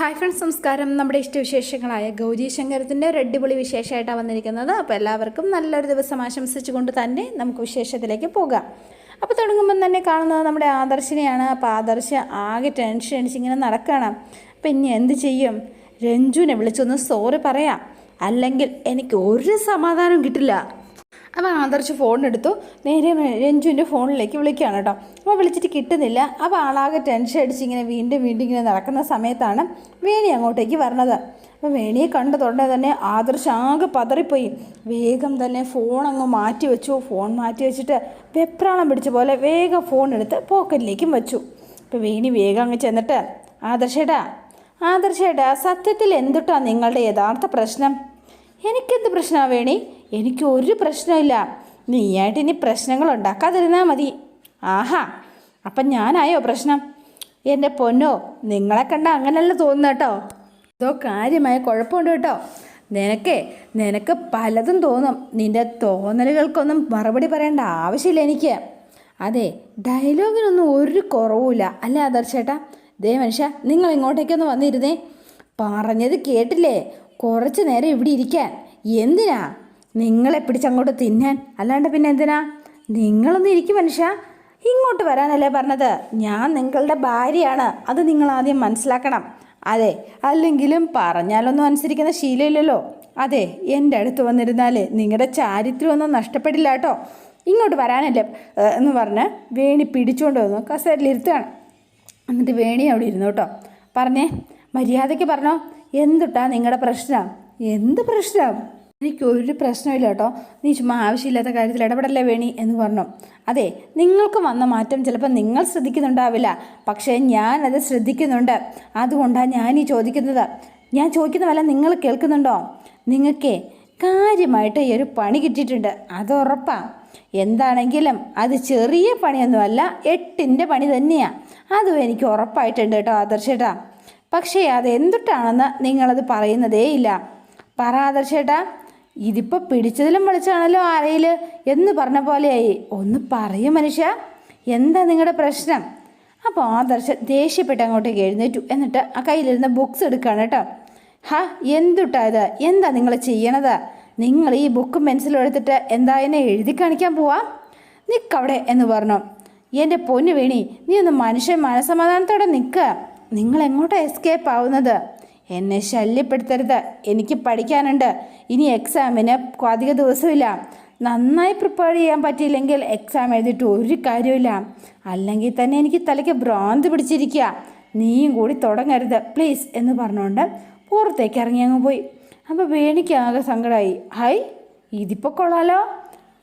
Hi friends നമസ്കാരം. നമ്മുടെ ഇഷ്ടവിശേഷങ്ങളായ ഗൗരി ശങ്കരത്തിന്റെ അടിപൊളി വിശേഷമായിട്ടാണ് വന്നിരിക്കുന്നത്. അപ്പോൾ എല്ലാവർക്കും നല്ലൊരു ദിവസം ആശംസിച്ചുകൊണ്ട് തന്നെ നമുക്ക് വിശേഷത്തിലേക്ക് പോകാം. അപ്പോൾ തുടങ്ങുമ്പം തന്നെ കാണുന്നത് നമ്മുടെ ആദർശിനെയാണ്. അപ്പോൾ ആദർശ ആകെ ടെൻഷൻ അടിച്ച് ഇങ്ങനെ നടക്കുകയാണ് അപ്പം ഇനി എന്ത് ചെയ്യും? രഞ്ജുവിനെ വിളിച്ചൊന്ന് സോറി പറയാം. അല്ലെങ്കിൽ എനിക്ക് ഒരു സമാധാനം കിട്ടില്ല. അപ്പോൾ ആദർശ് ഫോൺ എടുത്തു. നേരെ രഞ്ജുവിന്റെ ഫോണിലേക്ക് വിളിക്കുകയാണ് കേട്ടോ. അപ്പോൾ വിളിച്ചിട്ട് കിട്ടുന്നില്ല. അപ്പോൾ ആളാകെ ടെൻഷൻ അടിച്ച് ഇങ്ങനെ വീണ്ടും വീണ്ടും ഇങ്ങനെ നടക്കുന്ന സമയത്താണ് വേണി അങ്ങോട്ടേക്ക് വരണത്. അപ്പോൾ വേണിയെ കണ്ട തുടനെ തന്നെ ആദർശ് ആകെ പതറിപ്പോയി. വേഗം തന്നെ ഫോൺ അങ്ങ് മാറ്റി വെച്ചു. ഫോൺ മാറ്റി വെച്ചിട്ട് വെപ്രാളം പിടിച്ച പോലെ വേഗം ഫോൺ എടുത്ത് പോക്കറ്റിലേക്കും വെച്ചു. അപ്പോൾ വേണി വേഗം അങ്ങ് ചെന്നിട്ട് ആദർശേടാ ആദർശേടാ സത്യത്തിൽ എന്തുട്ടാ നിങ്ങളുടെ യഥാർത്ഥ പ്രശ്നം? എനിക്കെന്ത് പ്രശ്നമാണ് വേണി? എനിക്ക് ഒരു പ്രശ്നമില്ല. നീയായിട്ട് ഇനി പ്രശ്നങ്ങൾ ഉണ്ടാക്കാതിരുന്നാൽ മതി. ആഹാ അപ്പം ഞാനായോ പ്രശ്നം? എന്റെ പൊന്നോ നിങ്ങളെ കണ്ട അങ്ങനെയല്ല തോന്നുന്നു കേട്ടോ. ഇതോ കാര്യമായ കുഴപ്പമുണ്ട് കേട്ടോ. നിനക്കേ നിനക്ക് പലതും തോന്നും. നിന്റെ തോന്നലുകൾക്കൊന്നും മറുപടി പറയേണ്ട ആവശ്യമില്ല എനിക്ക്. അതെ ഡയലോഗിനൊന്നും ഒരു കുറവുമില്ല. അല്ലേ ആദർശേട്ടാ ദേ മനുഷ്യ നിങ്ങൾ ഇങ്ങോട്ടേക്കൊന്ന് വന്നിരുന്നേ. പറഞ്ഞത് കേട്ടില്ലേ? കുറച്ച് നേരം ഇവിടെ ഇരിക്കാൻ. എന്തിനാ? നിങ്ങളെ പിടിച്ചങ്ങോട്ട് തിന്നാൻ. അല്ലാണ്ട് പിന്നെ എന്തിനാ? നിങ്ങളൊന്നും ഇരിക്കും മനുഷ്യ. ഇങ്ങോട്ട് വരാനല്ലേ പറഞ്ഞത്. ഞാൻ നിങ്ങളുടെ ഭാര്യയാണ്. അത് നിങ്ങൾ ആദ്യം മനസ്സിലാക്കണം. അതെ അല്ലെങ്കിലും പറഞ്ഞാലൊന്നും അനുസരിക്കുന്ന ശീലമില്ലല്ലോ. അതെ എന്റെ അടുത്ത് വന്നിരുന്നാൽ നിങ്ങളുടെ ചാരിത്രമൊന്നും നഷ്ടപ്പെടില്ല കേട്ടോ. ഇങ്ങോട്ട് വരാനല്ലേ എന്ന് പറഞ്ഞ് വേണി പിടിച്ചുകൊണ്ട് വന്നു. കസേരയിലിരുത്തുകയാണ് എന്നിട്ട് വേണി അവിടെ ഇരുന്നു കേട്ടോ. പറഞ്ഞേ മര്യാദയ്ക്ക് പറഞ്ഞോ. എന്തുട്ടാ നിങ്ങളുടെ പ്രശ്നം? എന്ത് പ്രശ്നം? എനിക്കൊരു പ്രശ്നമില്ല കേട്ടോ. നീ ചുമ്മാ ആവശ്യമില്ലാത്ത കാര്യത്തിൽ ഇടപെടല്ലേ വേണി എന്ന് പറഞ്ഞു. അതെ നിങ്ങൾക്ക് വന്ന മാറ്റം ചിലപ്പോൾ നിങ്ങൾ ശ്രദ്ധിക്കുന്നുണ്ടാവില്ല. പക്ഷേ ഞാനത് ശ്രദ്ധിക്കുന്നുണ്ട്. അതുകൊണ്ടാണ് ഞാൻ ഈ ചോദിക്കുന്നത്. ഞാൻ ചോദിക്കുന്ന വല്ല നിങ്ങൾ കേൾക്കുന്നുണ്ടോ? നിങ്ങൾക്കേ കാര്യമായിട്ട് ഈ ഒരു പണി കിട്ടിയിട്ടുണ്ട്. അത് ഉറപ്പാണ് എന്താണെങ്കിലും അത് ചെറിയ പണിയൊന്നുമല്ല എട്ടിന്റെ പണി തന്നെയാണ് അതും എനിക്ക് ഉറപ്പായിട്ടുണ്ട് കേട്ടോ ആദർശേട്ടാ. പക്ഷേ അത് എന്തുട്ടാണെന്ന് നിങ്ങളത് പറയുന്നതേ ഇല്ല പറ ആദർശേട്ടാ. ഇതിപ്പോൾ പിടിച്ചതിലും വിളിച്ചാണല്ലോ ആരയിൽ എന്ന് പറഞ്ഞ പോലെയായി. ഒന്ന് പറയൂ മനുഷ്യ എന്താ നിങ്ങളുടെ പ്രശ്നം? അപ്പോൾ ആദർശ ദേഷ്യപ്പെട്ട് അങ്ങോട്ടേക്ക് എഴുന്നേറ്റു. എന്നിട്ട് ആ കയ്യിലിരുന്ന ബുക്സ് എടുക്കുകയാണ് കേട്ടോ. ഹാ എന്തുട്ടാ ഇത്? എന്താ നിങ്ങൾ ചെയ്യണത്? നിങ്ങൾ ഈ ബുക്കും പെൻസിലും എടുത്തിട്ട് എന്താ എന്നെ എഴുതി കാണിക്കാൻ പോവാ? നിക്കവിടെ എന്ന് പറഞ്ഞു. എന്റെ പൊന്നു വേണി നീ ഒന്ന് മനുഷ്യൻ മനസമാധാനത്തോടെ നിൽക്കുക നിങ്ങൾ എങ്ങോട്ടാണ് എസ്കേപ്പ് ആവുന്നത്? എന്നെ ശല്യപ്പെടുത്തരുത്. എനിക്ക് പഠിക്കാനുണ്ട്. ഇനി എക്സാമിന് അധിക ദിവസമില്ല. നന്നായി പ്രിപ്പയർ ചെയ്യാൻ പറ്റിയില്ലെങ്കിൽ എക്സാം എഴുതിയിട്ട് ഒരു കാര്യമില്ല അല്ലെങ്കിൽ തന്നെ എനിക്ക് തലയ്ക്ക് ഭ്രാന്ത് പിടിച്ചിരിക്കുക. നീയും കൂടി തുടങ്ങരുത്. പ്ലീസ് എന്ന് പറഞ്ഞുകൊണ്ട് പുറത്തേക്ക് ഇറങ്ങി അങ്ങ് പോയി. അപ്പോൾ വേണിക്ക് ആകെ സങ്കടമായി ഹായ് ഇതിപ്പോൾ കൊള്ളാലോ.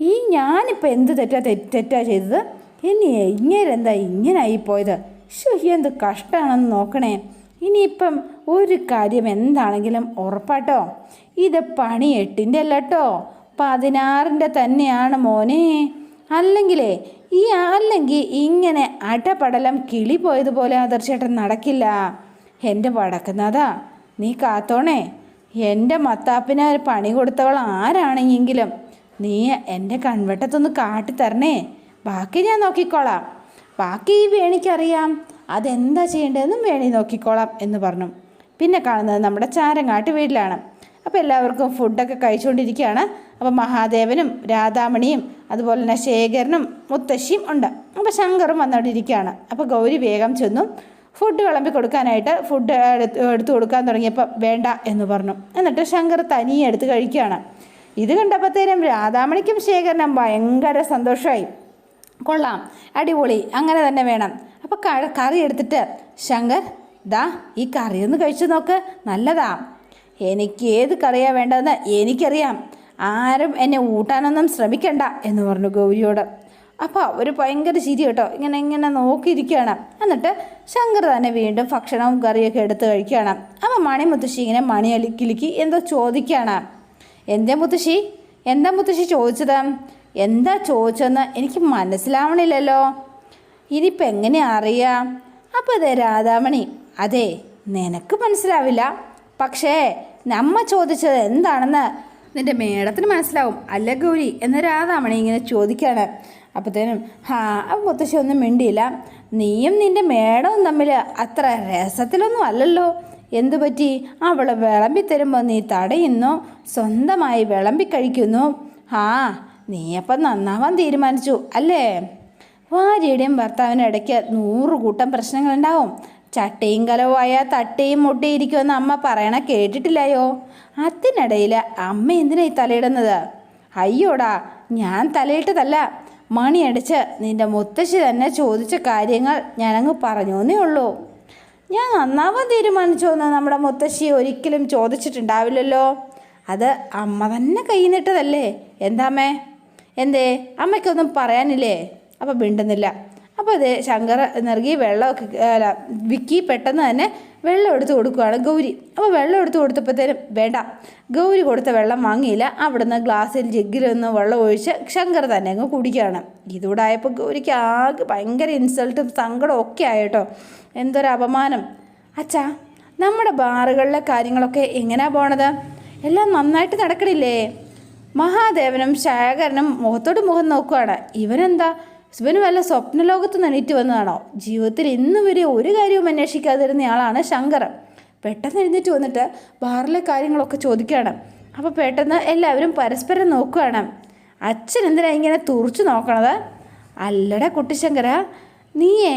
ഈ ഞാനിപ്പോൾ എന്ത് തെറ്റാ തെറ്റ് ചെയ്തത്? ഇനി ഇങ്ങനെന്താ ഇങ്ങനെ ആയിപ്പോയത് ശോ എന്ത് കഷ്ടമാണെന്ന് നോക്കണേ. ഇനിയിപ്പം ഒരു കാര്യം എന്താണെങ്കിലും ഉറപ്പാട്ടോ. ഇത് പണി എട്ടിന്റെ അല്ല കേട്ടോ പതിനാറിന്റെ തന്നെയാണ് മോനെ. അല്ലെങ്കിലേ ഈ അല്ലെങ്കിൽ ഇങ്ങനെ അടപടലം കിളി പോയതുപോലെ ആദർശേട്ടൻ നടക്കില്ല. എന്റെ വടക്കുന്നതാ നീ കാത്തോണേ. എന്റെ മത്താപ്പിന് പണി കൊടുത്തവൾ ആരാണെങ്കിലും നീ എന്റെ കൺവെട്ടത്തൊന്ന് കാട്ടിത്തരണേ. ബാക്കി ഞാൻ നോക്കിക്കോളാം. ബാക്കി ഈ വേണിക്കറിയാം. അതെന്താ ചെയ്യേണ്ടതെന്നും വേണി നോക്കിക്കോളാം എന്ന് പറഞ്ഞു. പിന്നെ കാണുന്നത് നമ്മുടെ ചാരങ്ങാട്ട് വീട്ടിലാണ്. അപ്പോൾ എല്ലാവർക്കും ഫുഡൊക്കെ കഴിച്ചുകൊണ്ടിരിക്കുകയാണ്. അപ്പോൾ മഹാദേവനും രാധാമണിയും അതുപോലെ തന്നെ ശേഖരനും മുത്തശ്ശിയും ഉണ്ട്. അപ്പോൾ ശങ്കറും വന്നുകൊണ്ടിരിക്കുകയാണ് അപ്പോൾ ഗൗരി വേഗം ചെന്നു. ഫുഡ് വിളമ്പി കൊടുക്കാനായിട്ട് ഫുഡ് എടുത്ത് കൊടുക്കാൻ തുടങ്ങിയപ്പോൾ വേണ്ട എന്ന് പറഞ്ഞു. എന്നിട്ട് ശങ്കർ തനിയെ എടുത്ത് കഴിക്കുകയാണ്. ഇത് കണ്ടപ്പോഴത്തേനും രാധാമണിക്കും ശേഖരനും ഭയങ്കര സന്തോഷമായി. കൊള്ളാം. അടിപൊളി. അങ്ങനെ തന്നെ വേണം. അപ്പോൾ കറി എടുത്തിട്ട് ശങ്കർ ദാ ഈ കറി ഒന്ന് കഴിച്ചു നോക്ക്. നല്ലതാ. എനിക്ക് ഏത് കറിയാണ് വേണ്ടതെന്ന് എനിക്കറിയാം. ആരും എന്നെ ഊട്ടാനൊന്നും ശ്രമിക്കണ്ട എന്ന് പറഞ്ഞു ഗൗരിയോട്. അപ്പോൾ അവർ ഭയങ്കര ചിരി കേട്ടോ. ഇങ്ങനെ ഇങ്ങനെ നോക്കിയിരിക്കുകയാണ്. എന്നിട്ട് ശങ്കർ തന്നെ വീണ്ടും ഭക്ഷണവും കറിയൊക്കെ എടുത്ത് കഴിക്കുകയാണ്. അപ്പോൾ മണി മുത്തശ്ശി ഇങ്ങനെ മണി അലിക്കിലിക്ക് എന്തോ ചോദിക്കുകയാണ്. എന്തേ മുത്തശ്ശി? എന്താ മുത്തശ്ശി ചോദിച്ചത്? എന്താ ചോദിച്ചതെന്ന് എനിക്ക് മനസ്സിലാവണില്ലല്ലോ. ഇനിയിപ്പോൾ എങ്ങനെ അറിയാം? അപ്പോൾ അതെ രാധാമണി അതെ നിനക്ക് മനസ്സിലാവില്ല. പക്ഷേ നമ്മ ചോദിച്ചത് എന്താണെന്ന് നിന്റെ മേടത്തിന് മനസ്സിലാവും. അല്ല ഗൗരി എന്ന രാധാമണി ഇങ്ങനെ ചോദിക്കുകയാണ് അപ്പോഴത്തേനും ഹാ അപ്പം മുത്തശ്ശി ഒന്നും മിണ്ടിയില്ല. നീയും നിന്റെ മേടവും തമ്മിൽ അത്ര രസത്തിലൊന്നും അല്ലല്ലോ. എന്തു പറ്റി? അവൾ വിളമ്പി തരുമ്പോൾ നീ തടയുന്നു സ്വന്തമായി വിളമ്പി കഴിക്കുന്നു. ആ നീ അപ്പം നന്നാവാൻ തീരുമാനിച്ചു അല്ലേ? ഭാര്യയുടെയും ഭർത്താവിനും ഇടയ്ക്ക് നൂറ് കൂട്ടം പ്രശ്നങ്ങളുണ്ടാവും. ചട്ടയും കലവുമായ തട്ടയും മുട്ടയിരിക്കുമെന്ന് അമ്മ പറയണ കേട്ടിട്ടില്ലയോ? അതിനിടയിൽ അമ്മ എന്തിനാ ഈ തലയിടുന്നത്? അയ്യോടാ ഞാൻ തലയിട്ടതല്ല. മണിയടിച്ച് നിന്റെ മുത്തശ്ശി തന്നെ ചോദിച്ച കാര്യങ്ങൾ ഞാനങ്ങ് പറഞ്ഞോന്നേ ഉള്ളൂ. ഞാൻ നന്നാവാൻ തീരുമാനിച്ചോന്ന് നമ്മുടെ മുത്തശ്ശി ഒരിക്കലും ചോദിച്ചിട്ടുണ്ടാവില്ലല്ലോ. അത് അമ്മ തന്നെ കൈ എന്താമേ എന്തേ? അമ്മയ്ക്കൊന്നും പറയാനില്ലേ? അപ്പോൾ മിണ്ടുന്നില്ല. അപ്പോൾ അതേ ശങ്കർ നിറകി വെള്ളമൊക്കെ അല്ല വിക്കി പെട്ടെന്ന് തന്നെ വെള്ളം എടുത്ത് കൊടുക്കുകയാണ് ഗൗരി. അപ്പോൾ വെള്ളം എടുത്ത് കൊടുത്തപ്പോഴത്തേനും വേണ്ട. ഗൗരി കൊടുത്ത വെള്ളം വാങ്ങിയില്ല. അവിടുന്ന് ഗ്ലാസ്സിൽ ജഗ്ഗിലൊന്ന് വെള്ളം ഒഴിച്ച് ശങ്കർ തന്നെ അങ്ങ് കുടിക്കുകയാണ്. ഇതൂടെ ആയപ്പോൾ ഗൗരിക്ക് ആകെ ഭയങ്കര ഇൻസൾട്ടും സങ്കടവും ഒക്കെ ആയിട്ടോ. എന്തൊരു അപമാനം. അച്ഛാ നമ്മുടെ ബാറുകളിലെ കാര്യങ്ങളൊക്കെ എങ്ങനെയാണ് പോണത്? എല്ലാം നന്നായിട്ട് നടക്കണില്ലേ? മഹാദേവനും ശേഖരനും മുഖത്തോട് മുഖം നോക്കുകയാണ് ഇവനെന്താ? ഇവന് വല്ല സ്വപ്നലോകത്ത് നനീറ്റ് വന്നതാണോ? ജീവിതത്തിൽ ഇന്ന് വരെ ഒരു കാര്യവും അന്വേഷിക്കാതിരുന്നയാളാണ് ശങ്കർ പെട്ടെന്ന് എഴുന്നേറ്റ് വന്നിട്ട് ബാറിലെ കാര്യങ്ങളൊക്കെ ചോദിക്കുകയാണ്. അപ്പോൾ പെട്ടെന്ന് എല്ലാവരും പരസ്പരം നോക്കുകയാണ് അച്ഛൻ എന്തിനാ ഇങ്ങനെ തുറച്ചു നോക്കണത്? അല്ലടാ കുട്ടിശങ്കര നീയേ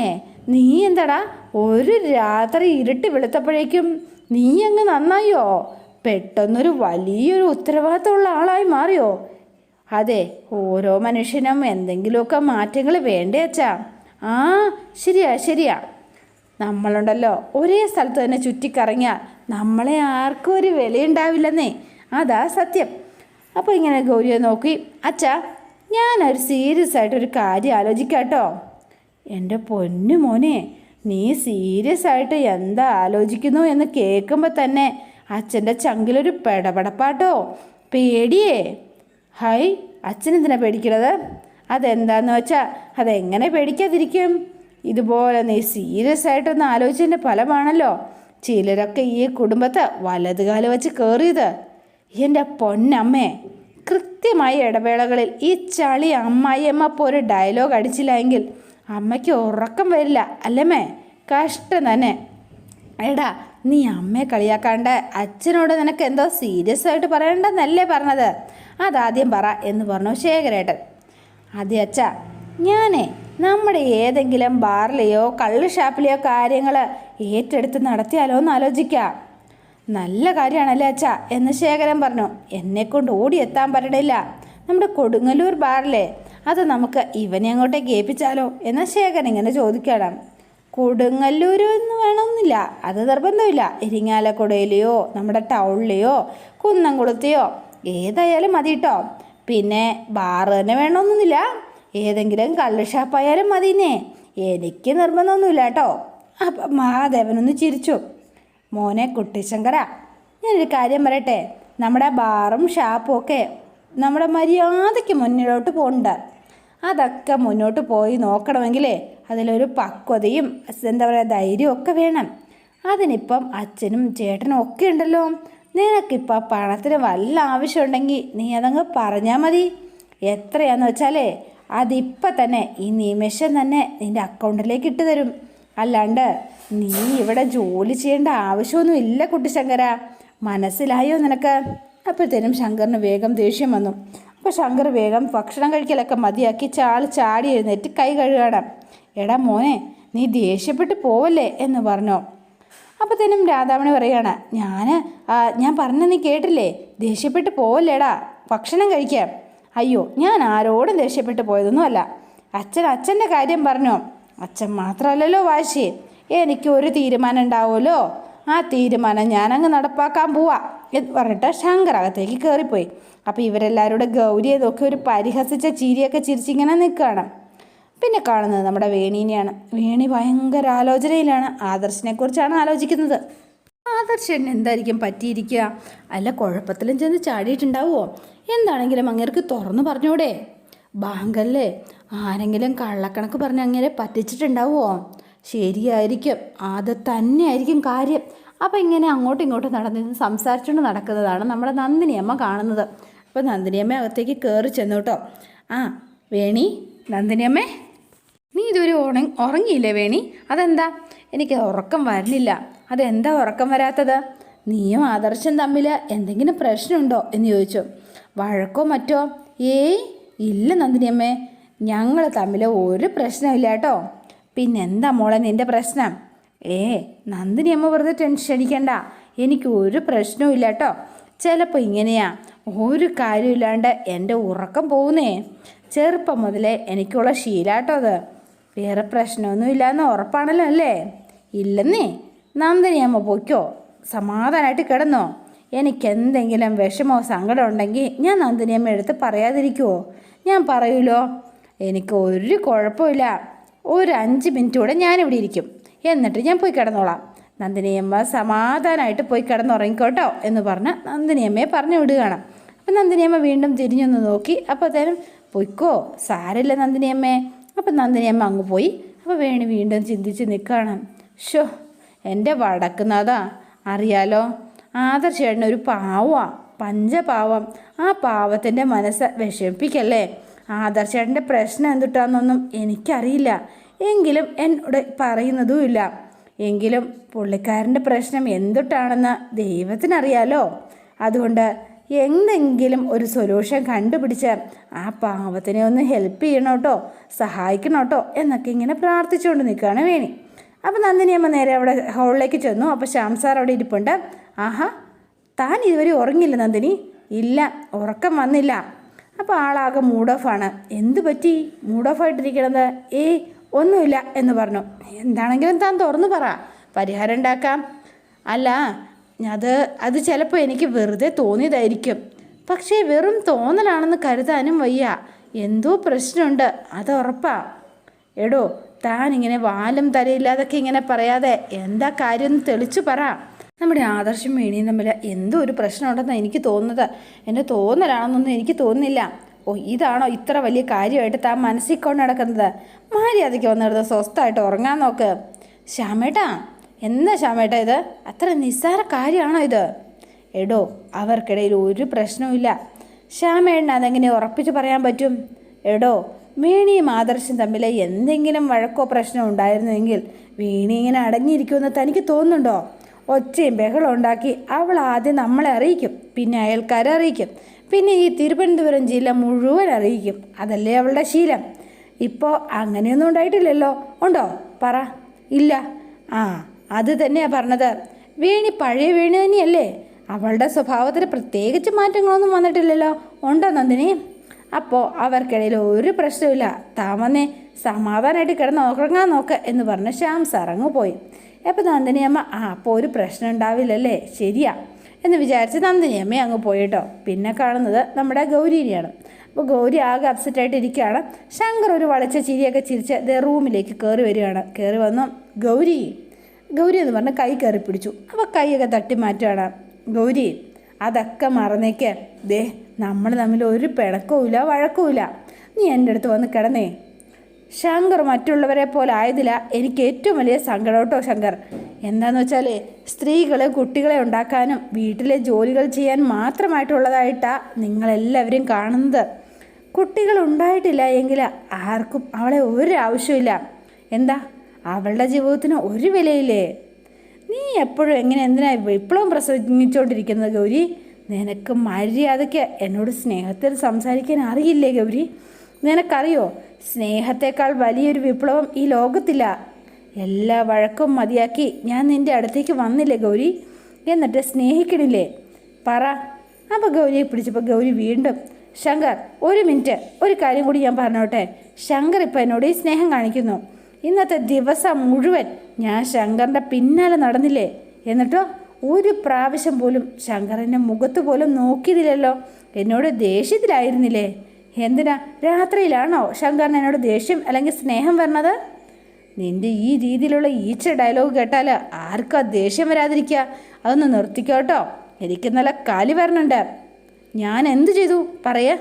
നീ എന്താടാ? ഒരു രാത്രി ഇരുട്ട് വെളുത്തപ്പോഴേക്കും നീ അങ്ങ് നന്നായോ? പെട്ടെന്നൊരു വലിയൊരു ഉത്തരവാദിത്തമുള്ള ആളായി മാറിയോ? അതെ ഓരോ മനുഷ്യനും എന്തെങ്കിലുമൊക്കെ മാറ്റങ്ങൾ വേണ്ടേ അച്ഛാ. ആ ശരിയാ ശരിയാ. നമ്മളുണ്ടല്ലോ ഒരേ സ്ഥലത്ത് തന്നെ ചുറ്റിക്കറങ്ങിയാൽ നമ്മളെ ആർക്കും ഒരു വിലയുണ്ടാവില്ലെന്നേ. അതാ സത്യം. അപ്പോൾ ഇങ്ങനെ ഗൗരിയെ നോക്കി അച്ഛാ ഞാനൊരു സീരിയസ് ആയിട്ടൊരു കാര്യം ആലോചിക്കാട്ടോ. എന്റെ പൊന്നു മോനെ നീ സീരിയസ് ആയിട്ട് എന്താ ആലോചിക്കുന്നു എന്ന് കേൾക്കുമ്പോൾ തന്നെ അച്ഛന്റെ ചങ്കിലൊരു പെടപെടപ്പാട്ടോ. പേടിയേ. ഹൈ അച്ഛൻ എന്തിനാ പേടിക്കണത്? അതെന്താന്ന് വെച്ചാൽ അതെങ്ങനെ പേടിക്കാതിരിക്കും? ഇതുപോലെ നീ സീരിയസ് ആയിട്ടൊന്ന് ആലോചിച്ചതിന്റെ ഫലമാണല്ലോ ചിലരൊക്കെ ഈ കുടുംബത്തെ വലതുകാൽ വെച്ച് കയറിയത് എന്റെ പൊന്നമ്മേ കൃത്യമായ ഇടവേളകളിൽ ഈ ചളി അമ്മായിയമ്മ പോലെ ഡയലോഗ് അടിച്ചില്ല എങ്കിൽ അമ്മയ്ക്ക് ഉറക്കം വരില്ല അല്ലമ്മേ? കഷ്ടം തന്നെ. എടാ നീ അമ്മയെ കളിയാക്കാണ്ട് അച്ഛനോട് നിനക്ക് എന്തോ സീരിയസ് ആയിട്ട് പറയണ്ടെന്നല്ലേ പറഞ്ഞത്? അതാദ്യം പറ എന്ന് പറഞ്ഞു ശേഖരേട്ടൻ. അതെ അച്ഛ ഞാനേ നമ്മുടെ ഏതെങ്കിലും ബാറിലെയോ കള്ള് ഷാപ്പിലെയോ കാര്യങ്ങൾ ഏറ്റെടുത്ത് നടത്തിയാലോ എന്ന് ആലോചിക്കാം. നല്ല കാര്യമാണല്ലേ അച്ഛ എന്ന് ശേഖരൻ പറഞ്ഞു. എന്നെക്കൊണ്ട് ഓടിയെത്താൻ പറ്റണില്ല. നമ്മുടെ കൊടുങ്ങല്ലൂർ ബാറിലെ അത് നമുക്ക് ഇവനെ അങ്ങോട്ടേക്ക് ഏൽപ്പിച്ചാലോ എന്ന് ശേഖരൻ ഇങ്ങനെ ചോദിക്കണം കൊടുങ്ങല്ലൂർ എന്ന് വേണമെന്നില്ല. അത് നിർബന്ധമില്ല. ഇരിങ്ങാലക്കുടയിലെയോ നമ്മുടെ ടൗണിലെയോ കുന്നംകുളത്തെയോ ഏതായാലും മതി കേട്ടോ പിന്നെ ബാറ് തന്നെ വേണമെന്നൊന്നുമില്ല ഏതെങ്കിലും കള്ള് ഷാപ്പായാലും മതിന്നേ. എനിക്ക് നിർബന്ധമൊന്നുമില്ല കേട്ടോ അപ്പം മഹാദേവനൊന്ന് ചിരിച്ചു. മോനെ കുട്ടിശങ്കര ഞാനൊരു കാര്യം പറയട്ടെ? നമ്മുടെ ബാറും ഷാപ്പും ഒക്കെ നമ്മുടെ മര്യാദയ്ക്ക് മുന്നിലോട്ട് പോകണ്ട. അതൊക്കെ മുന്നോട്ട് പോയി നോക്കണമെങ്കിലേ അതിലൊരു പക്വതയും എന്താ പറയുക ധൈര്യവും ഒക്കെ വേണം. അതിനിപ്പം അച്ഛനും ചേട്ടനും ഒക്കെ ഉണ്ടല്ലോ. നിനക്കിപ്പോൾ പണത്തിന് വല്ല ആവശ്യമുണ്ടെങ്കിൽ നീ അതങ്ങ് പറഞ്ഞാൽ മതി. എത്രയാന്ന് വെച്ചാലേ അതിപ്പം തന്നെ ഈ നിമിഷം തന്നെ നിന്റെ അക്കൗണ്ടിലേക്ക് ഇട്ട് തരും. അല്ലാണ്ട് നീ ഇവിടെ ജോലി ചെയ്യേണ്ട ആവശ്യമൊന്നും ഇല്ല കുട്ടിശങ്കര. മനസ്സിലായോ നിനക്ക്? അപ്പോഴത്തേനും ശങ്കറിന് വേഗം ദേഷ്യം വന്നു. അപ്പോൾ ശങ്കർ വേഗം ഭക്ഷണം കഴിക്കലൊക്കെ മതിയാക്കി ചാൾ ചാടി എഴുന്നേറ്റ് കൈ കഴുകണം. എടാ മോനെ നീ ദേഷ്യപ്പെട്ട് പോവല്ലേ എന്ന് പറഞ്ഞു. അപ്പോഴത്തേനും രാധാമണി പറയാണ് ഞാൻ ഞാൻ പറഞ്ഞ നീ കേട്ടില്ലേ? ദേഷ്യപ്പെട്ട് പോവല്ലേടാ? ഭക്ഷണം കഴിക്കാം. അയ്യോ ഞാൻ ആരോടും ദേഷ്യപ്പെട്ട് പോയതൊന്നുമല്ല അച്ഛൻ അച്ഛന്റെ കാര്യം പറഞ്ഞു. അച്ഛൻ മാത്രമല്ലല്ലോ വാശി. എനിക്ക് ഒരു തീരുമാനം ഉണ്ടാവുമല്ലോ. ആ തീരുമാനം ഞാനങ്ങ് നടപ്പാക്കാൻ പോവാ. എന്ന് പറഞ്ഞിട്ട് ശങ്കർ അകത്തേക്ക് കയറിപ്പോയി അപ്പോൾ ഇവരെല്ലാവരുടെ ഗൗരിയെ ഇതൊക്കെ ഒരു പരിഹസിച്ച ചിരിയൊക്കെ ചിരിച്ചിങ്ങനെ നിൽക്കുകയാണ് പിന്നെ കാണുന്നത് നമ്മുടെ വേണീനെയാണ്. വേണി ഭയങ്കര ആലോചനയിലാണ്. ആദർശിനെക്കുറിച്ചാണ് ആലോചിക്കുന്നത്. ആദർശൻ എന്തായിരിക്കും പറ്റിയിരിക്കുക? അല്ല കുഴപ്പത്തിലും ചെന്ന് ചാടിയിട്ടുണ്ടാവുമോ എന്താണെങ്കിലും അങ്ങേർക്ക് തുറന്നു പറഞ്ഞൂടെ? ബാങ്കല്ലേ? ആരെങ്കിലും കള്ളക്കണക്ക് പറഞ്ഞ് അങ്ങനെ പറ്റിച്ചിട്ടുണ്ടാവുമോ ശരിയായിരിക്കും. അത് തന്നെയായിരിക്കും കാര്യം. അപ്പം ഇങ്ങനെ അങ്ങോട്ടും ഇങ്ങോട്ടും നടന്നിരുന്ന് സംസാരിച്ചുകൊണ്ട് നടക്കുന്നതാണ് നമ്മുടെ നന്ദിനിയമ്മ കാണുന്നത്. അപ്പോൾ നന്ദിനിയമ്മ അകത്തേക്ക് കയറി ചെന്നു കേട്ടോ. ആ വേണി നന്ദിനിയമ്മേ. നീ ഇതുവരെ ഉണ ഉറങ്ങിയില്ലേ വേണി? അതെന്താ? എനിക്ക് ഉറക്കം വരുന്നില്ല. അതെന്താ ഉറക്കം വരാത്തത്? നീയും ആദർശം തമ്മിൽ എന്തെങ്കിലും പ്രശ്നമുണ്ടോ എന്ന് ചോദിച്ചു. വഴക്കോ മറ്റോ? ഏയ് ഇല്ല നന്ദിനിയമ്മേ. ഞങ്ങൾ തമ്മിൽ ഒരു പ്രശ്നമില്ല കേട്ടോ. പിന്നെന്താ മോളെ നിന്റെ പ്രശ്നം? ഏ നന്ദിനി അമ്മ വെറുതെ ടെൻഷൻ അടിക്കണ്ട. എനിക്ക് ഒരു പ്രശ്നവും ഇല്ല കേട്ടോ ചിലപ്പോൾ ഇങ്ങനെയാ. ഒരു കാര്യമില്ലാണ്ട് എന്റെ ഉറക്കം പോകുന്നേ. ചെറുപ്പം മുതലേ എനിക്കുള്ള ശീലാട്ടോ അത്. വേറെ പ്രശ്നമൊന്നും ഇല്ലയെന്ന് ഉറപ്പാണല്ലോ അല്ലേ? ഇല്ലെന്നേ. നന്ദിനി അമ്മ പൊയ്ക്കോ. സമാധാനമായിട്ട് കിടന്നോ. എനിക്കെന്തെങ്കിലും വിഷമോ സങ്കടം ഉണ്ടെങ്കിൽ ഞാൻ നന്ദിനി അമ്മ എടുത്ത് പറയാതിരിക്കുമോ ഞാൻ പറയൂലോ? എനിക്ക് ഒരു കുഴപ്പമില്ല ഒരു അഞ്ച് മിനിറ്റ് കൂടെ ഞാനിവിടെ ഇരിക്കും. എന്നിട്ട് ഞാൻ പോയി കിടന്നോളാം. നന്ദിനിയമ്മ സമാധാനമായിട്ട് പോയി കിടന്നുറങ്ങിക്കോട്ടോ എന്ന് പറഞ്ഞ് നന്ദിനിയമ്മയെ പറഞ്ഞു വിടുകയാണ്. അപ്പം നന്ദിനിയമ്മ വീണ്ടും തിരിഞ്ഞൊന്ന് നോക്കി. അപ്പോഴത്തേനും പൊയ്ക്കോ സാരമില്ല നന്ദിനിയമ്മേ. അപ്പം നന്ദിനിയമ്മ അങ്ങ് പോയി. അപ്പോൾ വേണി വീണ്ടും ചിന്തിച്ച് നിൽക്കുകയാണ്. ഷോ എന്റെ വടക്കുന്നതാ അറിയാലോ? ആദർശേട്ടൻ ഒരു പാവാ പഞ്ചപാവം. ആ പാവത്തിന്റെ മനസ്സ് വിഷമിപ്പിക്കല്ലേ? ആദർശേട്ടന്റെ പ്രശ്നം എന്തുട്ടാന്നൊന്നും എനിക്കറിയില്ല. എങ്കിലും എന്നോട് പറയുന്നതുമില്ല. എങ്കിലും പുള്ളിക്കാരന്റെ പ്രശ്നം എന്തുട്ടാണെന്ന് ദൈവത്തിനറിയാലോ? അതുകൊണ്ട് എന്തെങ്കിലും ഒരു സൊല്യൂഷൻ കണ്ടുപിടിച്ച് ആ പാവത്തിനെ ഒന്ന് ഹെൽപ്പ് ചെയ്യണം കേട്ടോ സഹായിക്കണം കേട്ടോ എന്നൊക്കെ ഇങ്ങനെ പ്രാർത്ഥിച്ചുകൊണ്ട് നിൽക്കുകയാണ് വേണി. അപ്പോൾ നന്ദിനിയമ്മ നേരെ അവിടെ ഹോളിലേക്ക് ചെന്നു. അപ്പോൾ ശ്യാം സാർ അവിടെ ഇരിപ്പുണ്ട്. ആഹാ താൻ ഇതുവരെ ഉറങ്ങില്ല നന്ദിനി? ഇല്ല ഉറക്കം വന്നില്ല. അപ്പോൾ ആളാകെ മൂഡ് ഓഫാണ് എന്ത് പറ്റി? മൂഡ് ഓഫ് ആയിട്ടിരിക്കണത്? ഏയ് ഒന്നുമില്ല എന്ന് പറഞ്ഞു. എന്താണെങ്കിലും താൻ തുറന്നു പറ. പരിഹാരം ഉണ്ടാക്കാം. അല്ല അത് അത് ചിലപ്പോൾ എനിക്ക് വെറുതെ തോന്നിയതായിരിക്കും. പക്ഷേ വെറും തോന്നലാണെന്ന് കരുതാനും വയ്യ. എന്തോ പ്രശ്നമുണ്ട് അത് ഉറപ്പാ. എടോ താൻ ഇങ്ങനെ വാലും തലയില്ലാതൊക്കെ ഇങ്ങനെ പറയാതെ എന്താ കാര്യം തെളിച്ചു പറ. നമ്മുടെ ആദർശം വേണിയും തമ്മിൽ എന്തോ ഒരു പ്രശ്നമുണ്ടെന്നാണ് എനിക്ക് തോന്നുന്നത്. എന്റെ തോന്നലാണെന്നൊന്നും എനിക്ക് തോന്നുന്നില്ല. ഓ ഇതാണോ ഇത്ര വലിയ കാര്യമായിട്ട് താൻ മനസ്സിൽ കൊണ്ട് നടക്കുന്നത്? മര്യാദയ്ക്ക് വന്നിടത്ത് സ്വസ്ഥമായിട്ട് ഉറങ്ങാൻ നോക്ക്. ശ്യാമേട്ടാ എന്താ ശ്യാമേട്ടാ ഇത്? അത്ര നിസ്സാര കാര്യമാണോ ഇത്? എടോ അവർക്കിടയിൽ ഒരു പ്രശ്നവുമില്ല ശ്യാമേണ്ണ അതെങ്ങനെ ഉറപ്പിച്ച് പറയാൻ പറ്റും? എടോ വീണിയും ആദർശം തമ്മിൽ എന്തെങ്കിലും വഴക്കോ പ്രശ്നമോ ഉണ്ടായിരുന്നെങ്കിൽ വീണി ഇങ്ങനെ അടങ്ങിയിരിക്കുമെന്ന് തനിക്ക് തോന്നുന്നുണ്ടോ? ഒച്ചയും ബഹളം ഉണ്ടാക്കി അവൾ ആദ്യം നമ്മളെ അറിയിക്കും പിന്നെ അയൽക്കാരെ അറിയിക്കും. പിന്നെ ഈ തിരുവനന്തപുരം ജില്ല മുഴുവൻ അറിയിക്കും. അതല്ലേ അവളുടെ ശീലം. ഇപ്പോൾ അങ്ങനെയൊന്നും ഉണ്ടായിട്ടില്ലല്ലോ. ഉണ്ടോ? പറ. ഇല്ല. ആ അത് തന്നെയാ പറഞ്ഞത്. വേണി പഴയ വേണി തന്നെയല്ലേ? അവളുടെ സ്വഭാവത്തിൽ പ്രത്യേകിച്ച് മാറ്റങ്ങളൊന്നും വന്നിട്ടില്ലല്ലോ. ഉണ്ടോ നന്ദിനി? അപ്പോൾ അവർക്കിടയിൽ ഒരു പ്രശ്നമില്ല താമന്നെ സമാധാനമായിട്ട് കിടന്ന് ഉറങ്ങാൻ നോക്ക് എന്ന് പറഞ്ഞ് ശ്യാം സറങ്ങു പോയി. അപ്പോൾ നന്ദിനിയമ്മ? ആ അപ്പോൾ ഒരു പ്രശ്നം ഉണ്ടാവില്ലല്ലേ? ശരിയാ. എന്ന് വിചാരിച്ച് നന്ദിനിയമ്മ അങ്ങ് പോയിട്ടോ. പിന്നെ കാണുന്നത് നമ്മുടെ ഗൗരീനെയാണ്. അപ്പോൾ ഗൗരി ആകെ അപ്സെറ്റ് ആയിട്ട് ഇരിക്കുകയാണ്. ശങ്കർ ഒരു വളച്ച ചിരിയൊക്കെ ചിരിച്ച് ദേ റൂമിലേക്ക് കയറി വരികയാണ്. കയറി വന്നു ഗൗരി ഗൗരി എന്ന് പറഞ്ഞ് കൈ കയറി പിടിച്ചു. അപ്പോൾ കൈയൊക്കെ തട്ടി മാറ്റുകയാണ്. ഗൗരി അതൊക്കെ മറന്നേക്ക്. ദേ നമ്മൾ തമ്മിൽ ഒരു പിണക്കവും ഇല്ല വഴക്കവും ഇല്ല നീ എന്റെ അടുത്ത് വന്ന് കിടന്നേ. ശങ്കർ മറ്റുള്ളവരെ പോലെ ആയതില്ല എനിക്ക് ഏറ്റവും വലിയ സങ്കടം കേട്ടോ ശങ്കർ. എന്താന്ന് വെച്ചാൽ സ്ത്രീകളെ കുട്ടികളെ ഉണ്ടാക്കാനും വീട്ടിലെ ജോലികൾ ചെയ്യാൻ മാത്രമായിട്ടുള്ളതായിട്ടാണ് നിങ്ങളെല്ലാവരും കാണുന്നത്. കുട്ടികൾ ഉണ്ടായിട്ടില്ല എങ്കിൽ ആർക്കും അവളെ ഒരു ആവശ്യമില്ല എന്താ? അവളുടെ ജീവിതത്തിന് ഒരു വിലയില്ലേ? നീ എപ്പോഴും എങ്ങനെ എന്തിനാ വിപ്ലവം പ്രസംഗിച്ചുകൊണ്ടിരിക്കുന്നത് ഗൗരി? നിനക്ക് മര്യാദയ്ക്ക് എന്നോട് സ്നേഹത്തിൽ സംസാരിക്കാൻ അറിയില്ലേ ഗൗരി? നിനക്കറിയോ? സ്നേഹത്തെക്കാൾ വലിയൊരു വിപ്ലവം ഈ ലോകത്തില്ല. എല്ലാ വഴക്കും മതിയാക്കി ഞാൻ നിന്റെ അടുത്തേക്ക് വന്നില്ലേ ഗൗരി? എന്നിട്ട് സ്നേഹിക്കണില്ലേ? പറ. അപ്പോൾ ഗൗരിയെ പിടിച്ചപ്പോൾ ഗൗരി വീണ്ടും ശങ്കർ ഒരു മിനിറ്റ്. ഒരു കാര്യം കൂടി ഞാൻ പറഞ്ഞോട്ടെ. ശങ്കർ ഇപ്പം എന്നോട് ഈ സ്നേഹം കാണിക്കുന്നു. ഇന്നത്തെ ദിവസം മുഴുവൻ ഞാൻ ശങ്കറിന്റെ പിന്നാലെ നടന്നില്ലേ? എന്നിട്ടോ ഒരു പ്രാവശ്യം പോലും ശങ്കറിന്റെ മുഖത്ത് പോലും നോക്കിയതില്ലല്ലോ എന്നോട് ദേഷ്യത്തിലായിരുന്നില്ലേ? എന്തിനാ? രാത്രിയിലാണോ ശങ്കറിന് എന്നോട് ദേഷ്യം അല്ലെങ്കിൽ സ്നേഹം വരണത്? നിന്റെ ഈ രീതിയിലുള്ള ഈച്ച ഡയലോഗ് കേട്ടാൽ ആർക്കാ ദേഷ്യം വരാതിരിക്കുക? അതൊന്ന് നിർത്തിക്കോട്ടോ എനിക്ക് നല്ല കാലി വരണുണ്ട് ഞാൻ എന്ത് ചെയ്തു? പറയേ.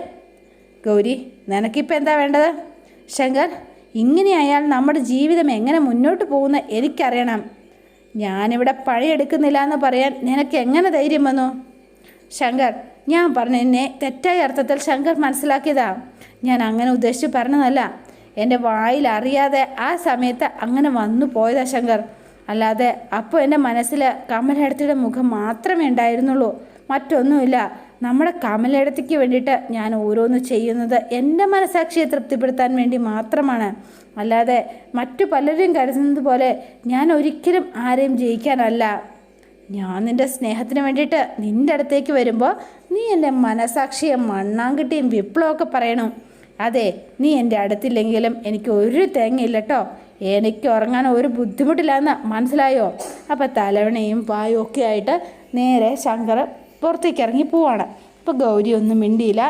ഗൗരി നിനക്കിപ്പോൾ എന്താ വേണ്ടത്? ശങ്കർ ഇങ്ങനെയായാൽ നമ്മുടെ ജീവിതം എങ്ങനെ മുന്നോട്ട് പോകുന്ന എനിക്കറിയണം. ഞാനിവിടെ പഴയെടുക്കുന്നില്ല എന്ന് പറയാൻ നിനക്ക് എങ്ങനെ ധൈര്യം വന്നു? ശങ്കർ ഞാൻ പറഞ്ഞതിനെ തെറ്റായ അർത്ഥത്തിൽ ശങ്കർ മനസ്സിലാക്കിയതാ. ഞാൻ അങ്ങനെ ഉദ്ദേശിച്ച് പറഞ്ഞതല്ല. എന്റെ വായിൽ അറിയാതെ ആ സമയത്ത് അങ്ങനെ വന്നു പോയതാ ശങ്കർ. അല്ലാതെ അപ്പോൾ എന്റെ മനസ്സിൽ കമലടത്തിയുടെ മുഖം മാത്രമേ ഉണ്ടായിരുന്നുള്ളൂ. മറ്റൊന്നുമില്ല. നമ്മുടെ കമലടത്തിക്ക് വേണ്ടിയിട്ട് ഞാൻ ഓരോന്ന് ചെയ്യുന്നത് എന്റെ മനസാക്ഷിയെ തൃപ്തിപ്പെടുത്താൻ വേണ്ടി മാത്രമാണ്. അല്ലാതെ മറ്റു പലരും കരുതുന്നത് പോലെ ഞാൻ ഒരിക്കലും ആരെയും ജയിക്കാനല്ല. ഞാൻ നിന്റെ സ്നേഹത്തിന് വേണ്ടിയിട്ട് നിന്റെ അടുത്തേക്ക് വരുമ്പോൾ നീ എന്റെ മനസാക്ഷിയെ മണ്ണാങ്കിട്ടിയും വിപ്ലവമൊക്കെ പറയണം. അതെ നീ എന്റെ അടുത്തില്ലെങ്കിലും എനിക്ക് ഒരു തേങ്ങയില്ല കേട്ടോ എനിക്ക് ഉറങ്ങാൻ ഒരു ബുദ്ധിമുട്ടില്ലാന്ന് മനസ്സിലായോ? അപ്പോൾ തലവണയും വായും ഒക്കെ ആയിട്ട് നേരെ ശങ്കർ പുറത്തേക്ക് ഇറങ്ങി പോവാണ്. അപ്പോൾ ഗൗരി ഒന്നും മിണ്ടിയില്ല.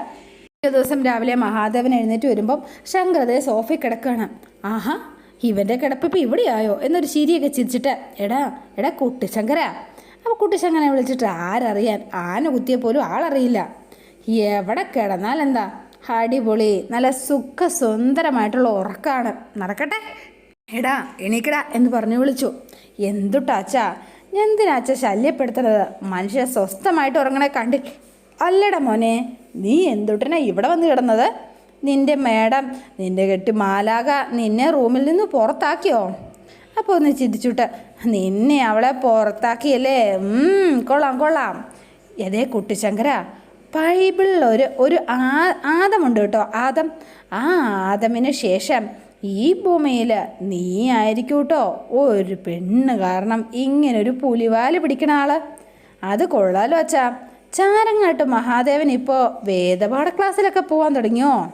ഒരു ദിവസം രാവിലെ മഹാദേവൻ എഴുന്നേറ്റ് വരുമ്പം ശങ്കർ അതേ സോഫയിൽ കിടക്കുകയാണ് ആഹാ ഇവന്റെ കിടപ്പ് ഇപ്പം ഇവിടെയായോ? എന്നൊരു ചിരിയൊക്കെ ചിരിച്ചിട്ട് എടാ എടാ കുട്ടിശങ്കരാ അപ്പോൾ കുട്ടിശങ്കരനെ വിളിച്ചിട്ട് ആരറിയാൻ? ആന കുത്തിയ പോലും ആളറിയില്ല. എവിടെ കിടന്നാൽ എന്താ? അടിപൊളി നല്ല സുഖ സുന്ദരമായിട്ടുള്ള ഉറക്കാണ്. നടക്കട്ടെ? എടാ എണീക്കടാ എന്ന് പറഞ്ഞു വിളിച്ചു. എന്തുട്ടാച്ചാ എന്തിനാച്ച ശല്യപ്പെടുത്തുന്നത്? മനുഷ്യ സ്വസ്ഥമായിട്ട് ഉറങ്ങണേ കണ്ടി അല്ലടാ മോനെ നീ എന്തുട്ടനാ ഇവിടെ വന്ന് കിടന്നത്? നിന്റെ മേഡം നിന്റെ കെട്ടി മാലാക നിന്നെ റൂമിൽ നിന്ന് പുറത്താക്കിയോ? അപ്പോൾ ഒന്ന് ചിന്തിച്ചുട്ട് നിന്നെ അവളെ പുറത്താക്കിയല്ലേ? കൊള്ളാം കൊള്ളാം. എതേ കുട്ടിശങ്കര ബൈബിളിൽ ഒരു ഒരു ആ ആദമുണ്ട് കേട്ടോ ആദം. ആ ആദമിന് ശേഷം ഈ ഭൂമിയിൽ നീ ആയിരിക്കും കേട്ടോ. ഒരു പെണ്ണ് കാരണം ഇങ്ങനൊരു പുലിവാൽ പിടിക്കണ ആൾ. അത് കൊള്ളാലോ അച്ഛാ. ചാരങ്ങാട്ട് മഹാദേവൻ ഇപ്പോൾ വേദപാഠ ക്ലാസ്സിലൊക്കെ പോകാൻ തുടങ്ങിയോ?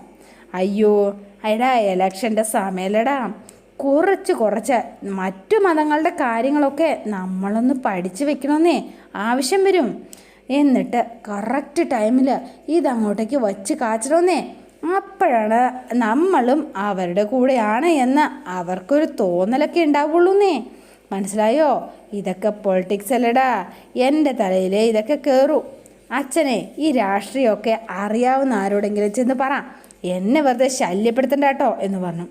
അയ്യോ അയടാ എലക്ഷന്റെ സമയലടാ കുറച്ച് കുറച്ച് മറ്റു മതങ്ങളുടെ കാര്യങ്ങളൊക്കെ നമ്മളൊന്ന് പഠിച്ചു വെക്കണമെന്നേ ആവശ്യം വരും. എന്നിട്ട് കറക്റ്റ് ടൈമിൽ ഇതങ്ങോട്ടേക്ക് വച്ച് കാച്ചണമെന്നേ അപ്പോഴാണ് നമ്മളും അവരുടെ കൂടെയാണ് എന്ന് അവർക്കൊരു തോന്നലൊക്കെ ഉണ്ടാവുള്ളൂന്നേ. മനസ്സിലായോ? ഇതൊക്കെ പൊളിറ്റിക്സ് അല്ലടാ. എന്റെ തലയിൽ ഇതൊക്കെ കയറൂ അച്ഛനെ ഈ രാഷ്ട്രീയമൊക്കെ അറിയാവുന്ന ആരോടെങ്കിലും ചെന്ന് പറ. എന്നെ വെറുതെ ശല്യപ്പെടുത്തണ്ട കേട്ടോ എന്ന് പറഞ്ഞു.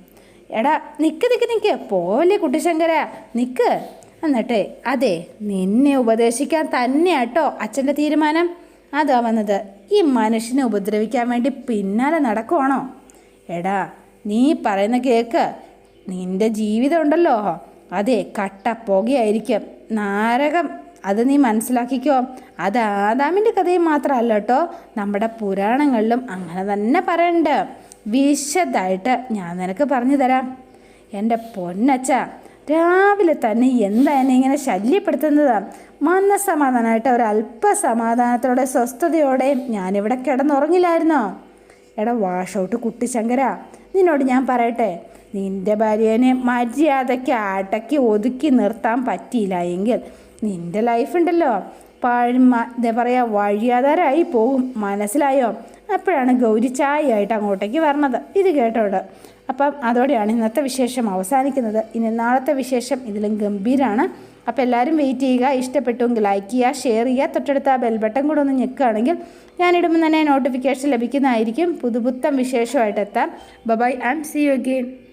എടാ നിക്ക് നിക്ക് നിക്ക്. പോലെ കുട്ടിശങ്കര. നിക്ക്. എന്നിട്ടേ അതെ നിന്നെ ഉപദേശിക്കാൻ തന്നെയാട്ടോ അച്ഛന്റെ തീരുമാനം. അതാ വന്നത്. ഈ മനുഷ്യനെ ഉപദ്രവിക്കാൻ വേണ്ടി പിന്നാലെ നടക്കുവാണോ? എടാ നീ പറയുന്ന കേക്ക് നിന്റെ ജീവിതം ഉണ്ടല്ലോ. അതെ കട്ട പുകയായിരിക്കും. നാരകം അത് നീ മനസ്സിലാക്കിക്കോ. അത് ആദാമിന്റെ കഥയും മാത്രമല്ല കേട്ടോ. നമ്മുടെ പുരാണങ്ങളിലും അങ്ങനെ തന്നെ പറയണ്ട്. വിശദമായിട്ട് ഞാൻ നിനക്ക് പറഞ്ഞു തരാം. എന്റെ പൊന്നച്ച രാവിലെ തന്നെ എന്താ എന്നെ ഇങ്ങനെ ശല്യപ്പെടുത്തുന്നത്? മനസ്സമാധാനമായിട്ട് ഒരു അല്പസമാധാനത്തോടെ സ്വസ്ഥതയോടെയും ഞാനിവിടെ കിടന്നുറങ്ങില്ലായിരുന്നോ? എടാ വാഷൗട്ട് കുട്ടിശങ്കര നിന്നോട് ഞാൻ പറയട്ടെ. നിന്റെ ഭാര്യനെ മര്യാദയ്ക്ക് അടക്കി ഒതുക്കി നിർത്താൻ പറ്റിയില്ല എങ്കിൽ നിന്റെ ലൈഫുണ്ടല്ലോ പഴമ എന്താ പറയുക വഴിയാധാരമായി പോകും. മനസ്സിലായോ? അപ്പോഴാണ് ഗൗരി ചായയായിട്ട് അങ്ങോട്ടേക്ക് വരണത്. ഇത് കേട്ടോട് അപ്പം അതോടെയാണ് ഇന്നത്തെ വിശേഷം അവസാനിക്കുന്നത്. ഇനി നാളത്തെ വിശേഷം ഇതിലും ഗംഭീരമാണ് അപ്പോൾ എല്ലാവരും വെയിറ്റ് ചെയ്യുക. ഇഷ്ടപ്പെട്ടുമെങ്കിൽ ലൈക്ക് ചെയ്യുക ഷെയർ ചെയ്യുക. തൊട്ടടുത്ത ആ ബെൽബട്ടൺ കൂടെ ഒന്ന് ഞെക്കുകയാണെങ്കിൽ ഞാനിടുമ്പോൾ തന്നെ നോട്ടിഫിക്കേഷൻ ലഭിക്കുന്നതായിരിക്കും. പുതുപുത്തം വിശേഷമായിട്ട് എത്താം. Bye bye and see you again